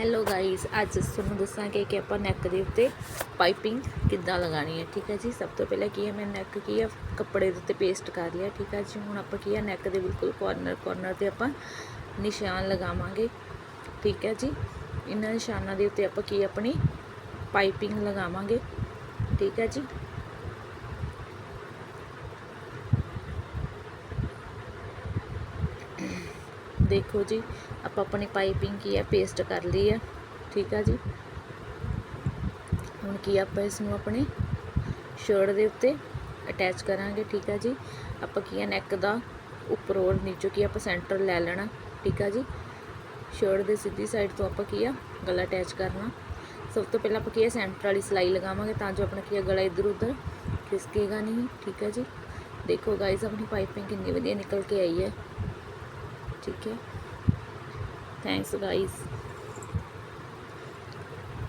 Hello guys ਅੱਜ ਤੁਹਾਨੂੰ ਦੱਸਾਂਗੇ ਕਿ ਆਪਾਂ ਨੈਕ ਦੇ ਉੱਤੇ ਪਾਈਪਿੰਗ ਕਿੱਦਾਂ ਲਗਾਣੀ ਹੈ, ਠੀਕ ਹੈ ਜੀ? ਸਭ ਤੋਂ ਪਹਿਲਾਂ ਕੀ ਹੈ, ਮੈਂ ਨੈਕ ਕੀ ਹੈ, ਕੱਪੜੇ ਦੇ ਉੱਤੇ ਪੇਸਟ ਕਰ ਲਿਆ, ਠੀਕ ਹੈ ਜੀ? ਹੁਣ ਆਪਾਂ ਕੀ ਹੈ ਨੈਕ ਦੇ ਬਿਲਕੁਲ ਕੋਰਨਰ ਕੋਰਨਰ ਤੇ ਆਪਾਂ ਨਿਸ਼ਾਨ ਲਗਾਵਾਂਗੇ, ਠੀਕ ਹੈ ਜੀ? ਇਹਨਾਂ ਨਿਸ਼ਾਨਾਂ ਦੇ ਉੱਤੇ ਆਪਾਂ ਕੀ ਆਪਣੀ ਪਾਈਪਿੰਗ ਲਗਾਵਾਂਗੇ, ਠੀਕ ਹੈ ਜੀ? ਦੇਖੋ ਜੀ, ਆਪਾਂ ਆਪਣੀ ਪਾਈਪਿੰਗ ਕੀ ਹੈ ਪੇਸਟ ਕਰ ਲਈ ਹੈ, ਠੀਕ ਹੈ ਜੀ। ਹੁਣ ਕੀ ਆਪਾਂ ਇਸ ਨੂੰ ਆਪਣੇ ਸ਼ਰਟ ਦੇ ਉੱਤੇ ਅਟੈਚ ਕਰਾਂਗੇ, ਠੀਕ ਆ ਜੀ। ਆਪਾਂ ਕੀ ਹੈ ਨੈਕ ਦਾ ਉੱਪਰ ਔਰ ਨੀਚੋਂ ਕੀ ਆਪਾਂ ਸੈਂਟਰ ਲੈ ਲੈਣਾ, ਠੀਕ ਆ ਜੀ। ਸ਼ਰਟ ਦੇ ਸਿੱਧੀ ਸਾਈਡ ਤੋਂ ਆਪਾਂ ਕੀ ਆ, ਗਲਾ ਅਟੈਚ ਕਰਨਾ। ਸਭ ਤੋਂ ਪਹਿਲਾਂ ਆਪਾਂ ਕੀ ਹੈ ਸੈਂਟਰ ਵਾਲੀ ਸਲਾਈ ਲਗਾਵਾਂਗੇ, ਤਾਂ ਜੋ ਆਪਣਾ ਕੀ ਹੈ, ਗਲਾ ਇੱਧਰ ਉੱਧਰ ਖਿਸਕੇਗਾ ਨਹੀਂ, ਠੀਕ ਹੈ ਜੀ। ਦੇਖੋ ਗਾਇਸ ਆਪਣੀ ਪਾਈਪਿੰਗ ਕਿੰਨੀ ਵਧੀਆ ਨਿਕਲ ਕੇ ਆਈ ਹੈ। ਠੀਕ ਹੈ ਥੈਂਕਸ ਗਾਇਸ